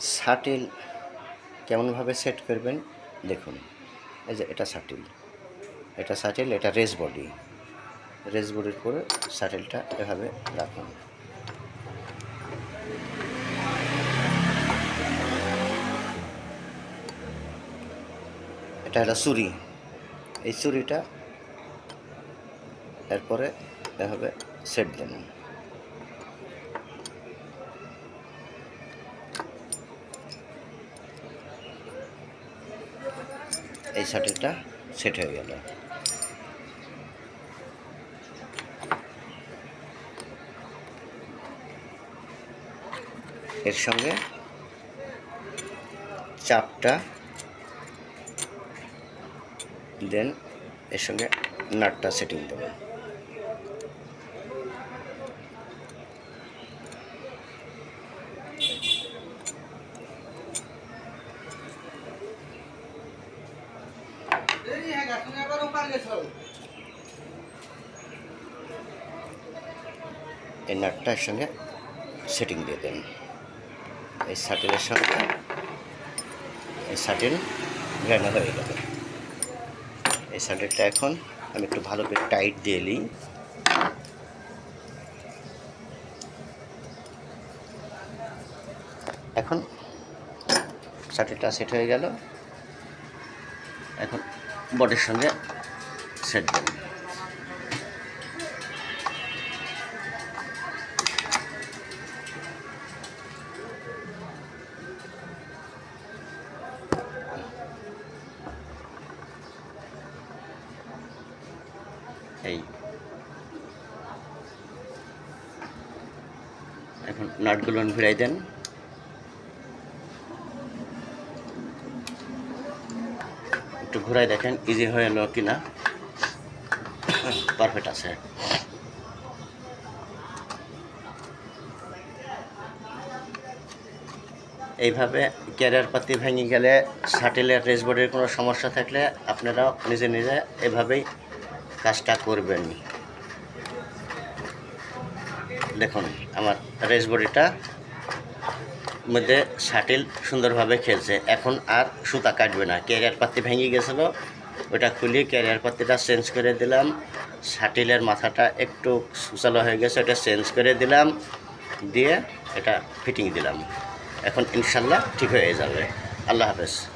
Shuttle কেমনভাবে set করবেন দেখুন। এই যে এটা শাটিল এটা শাটিল এটা রেস বডি। রেস বডির পরে শাটিলটা এভাবে রাখুন। এটা হলো চুরি এই চুরিটা এরপরে এভাবে সেট দেন এই শাটিলটা সেট হয়ে গেল। এর সঙ্গে চাপটা দেন এর সঙ্গে নাটটা সেটিং দেবেন এই নাটটার সঙ্গে সেটিং দিয়ে দেন। এই শাটিলের সঙ্গে এই শাটিল গ্রানো হয়ে গেল। এই শাটিলটা এখন আমি একটু ভালো করে টাইট দিয়ে নিই। এখন শাটিলটা সেট হয়ে গেল। এখন বডির সঙ্গে সেট দেন এই। এখন নাটগুলো ভিড়াই দেন। একটু ঘুরাই দেখেন ইজি হয়ে এলো কি না পারফেক্ট আছে। এইভাবে ক্যারিয়ার পাতি ভেঙে গেলে শাটেলের রেসবোর্ডের কোনো সমস্যা থাকলে আপনারাও নিজে নিজে এভাবেই কাজটা করবেন। দেখুন, আমার রেস বডিটা মধ্যে শাটিল সুন্দরভাবে খেলছে। এখন আর সুতা কাটবে না। ক্যারিয়ার পাতি ভেঙে গেছিল। ওটা খুলে ক্যারিয়ার পাতিটা চেঞ্জ করে দিলাম। শাটিলের মাথাটা একটু সুচালো হয়ে গেছে, ওটা চেঞ্জ করে দিলাম। দিয়ে এটা ফিটিং দিলাম। এখন ইনশাল্লাহ ঠিক হয়ে যাবে। আল্লাহ হাফেজ।